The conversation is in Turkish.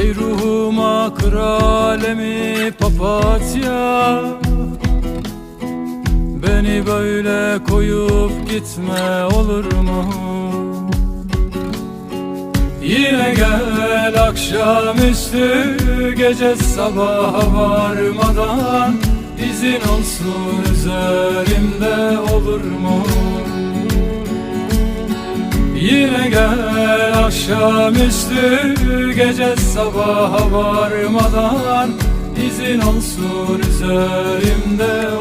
Ey ruhuma kır papatya Beni böyle koyup gitme olur mu? Yine gel akşamüstü gece sabaha varmadan izin olsun üzerimde olur mu? Yine gel akşamüstü gece sabaha varmadan izin olsun üzerimde?